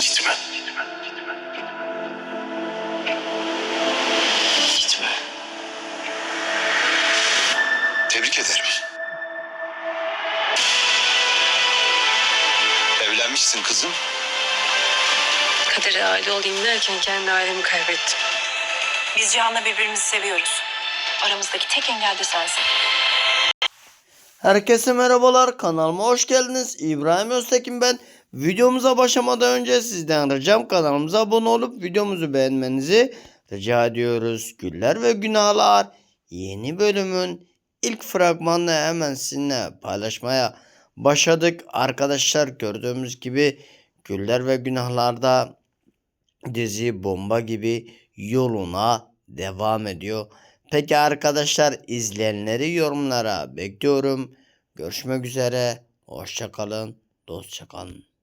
Gitme. Gitme. Tebrik ederim. Evlenmişsin kızım. Kadere aile olayım derken kendi ailemi kaybettim. Biz Cihan'la birbirimizi seviyoruz. Aramızdaki tek engel de sensin. Herkese merhabalar kanalıma hoş geldiniz. İbrahim Öztekin ben. Videomuza başlamadan önce sizden ricam kanalımıza abone olup videomuzu beğenmenizi rica ediyoruz. Güller ve Günahlar yeni bölümün ilk fragmanını hemen sizinle paylaşmaya başladık. Arkadaşlar gördüğümüz gibi Güller ve Günahlar'da dizi bomba gibi yoluna devam ediyor. Peki arkadaşlar izleyenleri yorumlara bekliyorum. Görüşmek üzere. Hoşçakalın. Dostça kalın.